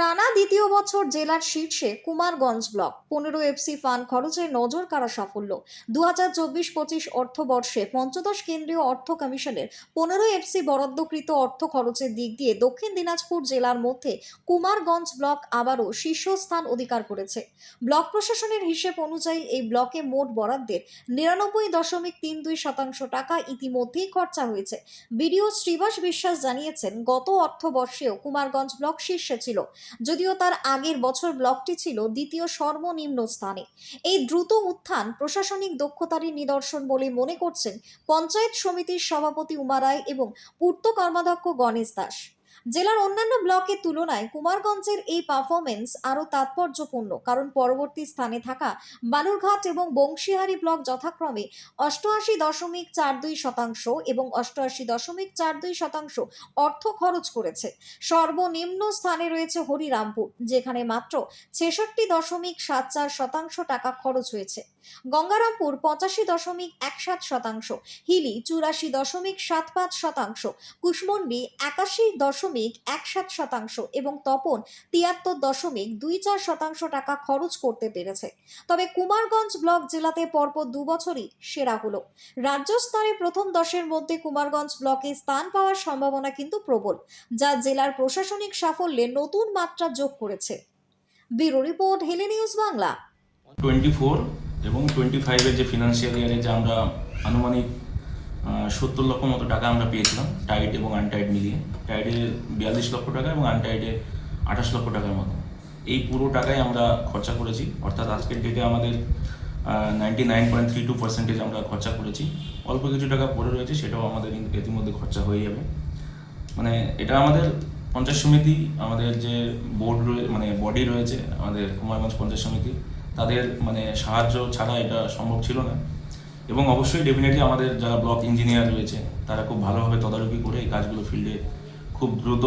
টানা দ্বিতীয় বছর জেলার শীর্ষে কুমারগঞ্জ ব্লক। পনেরো এফসি ফান্ড খরচে নজর কাড়া সাফল্য। দু হাজার চব্বিশ পঁচিশ অর্থবর্ষে পঞ্চদশ কেন্দ্রীয় অর্থ কমিশনের পনেরো এফসি বরাদ্দকৃত অর্থ খরচের দিক দিয়ে দক্ষিণ দিনাজপুর জেলার মধ্যে কুমারগঞ্জ ব্লক আবারও শীর্ষস্থান অধিকার করেছে। ব্লক প্রশাসনের হিসেব অনুযায়ী এই ব্লকে মোট বরাদ্দের নিরানব্বই দশমিক তিন দুই শতাংশ টাকা ইতিমধ্যেই খরচা হয়েছে। বিডিও শ্রীবাস বিশ্বাস জানিয়েছেন, গত অর্থবর্ষেও কুমারগঞ্জ ব্লক শীর্ষে ছিল। যদিও তার আগের বছর ব্লকটি ছিল দ্বিতীয় সর্বনিম্ন স্থানে। এই দ্রুত উত্থান প্রশাসনিক দক্ষতারই নিদর্শন বলে মনে করছেন পঞ্চায়েত সমিতির সভাপতি উমা রায় এবং পূর্ত কর্মাধ্যক্ষ গণেশ দাস। জেলার অন্যান্য ব্লকের তুলনায় কুমারগঞ্জের এই পারফরমেন্স আরও তাৎপর্যপূর্ণ, কারণ পরবর্তী স্থানে থাকা বালুরঘাট এবং বংশীহারি ব্লক যথাক্রমে অষ্টআশি দশমিক চার দুই শতাংশ এবং অষ্টআশি দশমিক চার দুই শতাংশ অর্থ খরচ করেছে। সর্বনিম্ন স্থানে রয়েছে হরিরামপুর, যেখানে মাত্র ছেষট্টি দশমিক সাত চার শতাংশ টাকা খরচ হয়েছে। গঙ্গারামপুর পঁচাশি দশমিক এক সাত শতাংশ, হিলি চুরাশি দশমিক সাত পাঁচ শতাংশ, কুশমন্ডি একাশি দশমিক এক সাত শতাংশ এবং তপন তিয়াত্তর দশমিক দুই চার শতাংশ টাকা খরচ করতে পেরেছে। তবে কুমারগঞ্জ ব্লক জেলাতে পরপর দু বছরই সেরা হলো। রাজ্য স্তরে প্রথম দশের মধ্যে কুমারগঞ্জ ব্লকে স্থান পাওয়ার সম্ভাবনা কিন্তু প্রবল, যা জেলার প্রশাসনিক সাফল্যে নতুন মাত্রা যোগ করেছে। ব্যুরো রিপোর্ট, হেলে নিউজ বাংলা। টোয়েন্টি ফোর এবং টোয়েন্টি ফাইভের যে ফিনান্সিয়াল ইয়ারে যে আমরা আনুমানিক সত্তর লক্ষ মতো টাকা আমরা পেয়েছিলাম টাইট এবং আনটাইট মিলিয়ে। টাইটে বিয়াল্লিশ লক্ষ টাকা এবং আনটাইটে আঠাশ লক্ষ টাকার মতো। এই পুরো টাকাই আমরা খরচা করেছি। অর্থাৎ আজকের ডেটে আমাদের ninety nine point three two percentage আমরা খরচা করেছি। অল্প কিছু টাকা পড়ে রয়েছে, সেটাও আমাদের ইতিমধ্যে খরচা হয়ে যাবে। মানে এটা আমাদের পঞ্চায়েত সমিতি, আমাদের যে বোর্ড মানে বডি রয়েছে, আমাদের কুমারগঞ্জ পঞ্চায়েত সমিতি, তাদের মানে সাহায্য ছাড়া এটা সম্ভব ছিল না। এবং অবশ্যই ডেফিনেটলি আমাদের যারা ব্লক ইঞ্জিনিয়ার রয়েছে তারা খুব ভালোভাবে তদারকি করে এই কাজগুলো ফিল্ডে খুব দ্রুত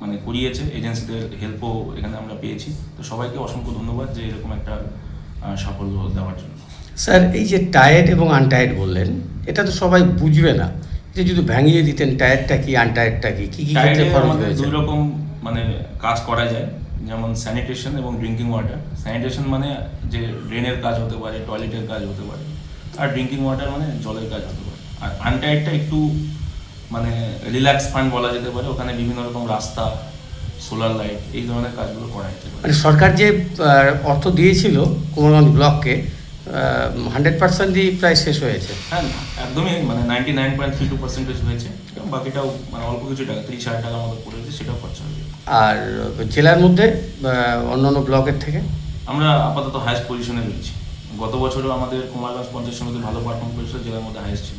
মানে করিয়েছে। এজেন্সিদের হেল্পও এখানে আমরা পেয়েছি। তো সবাইকে অসংখ্য ধন্যবাদ যে এরকম একটা সাফল্য দেওয়ার জন্য। স্যার এই যে টায়ার্ড এবং আনটায়ার্ড বললেন এটা তো সবাই বুঝবে না। এটা যদি ভেঙিয়ে দিতেন টায়ারটা কি আনটায়ারটা কি? কি কি ক্ষেত্রে খরচ হয়েছে দুই রকম মানে কাজ করা যায় যেমন স্যানিটেশন এবং ড্রিঙ্কিং ওয়াটার স্যানিটেশন মানে যে ড্রেনের কাজ হতে পারে টয়লেটের কাজ হতে পারে। আর ড্রিঙ্কিং ওয়াটার মানে জলের কাজ হতে পারে। আর আনটাইডটা একটু মানে রিল্যাক্স ফান্ড বলা যেতে পারে। ওখানে বিভিন্ন রকম রাস্তা সোলার লাইট এই ধরনের কাজগুলো করা যেতে পারে। মানে সরকার যে অর্থ দিয়েছিল কুমারগঞ্জ ব্লককে হান্ড্রেড পার্সেন্টই প্রায় শেষ হয়েছে। হ্যাঁ একদমই মানে ninety nine point three two percentage হয়েছে। এবং বাকিটাও মানে অল্প কিছু টাকা তিরিশ হাজার টাকার মতো পড়েছে সেটাও খরচা হয়ে যাবে আর জেলার মধ্যে অন্যান্য ব্লকের থেকে? আমরা আপাতত হায়েস্ট পজিশনে রয়েছি। গত বছরও আমাদের কুমারগঞ্জ পঞ্চায়েত সমিতি ভালো পারফর্ম করেছিল জেলার মধ্যে হাইয়েস্ট ছিল।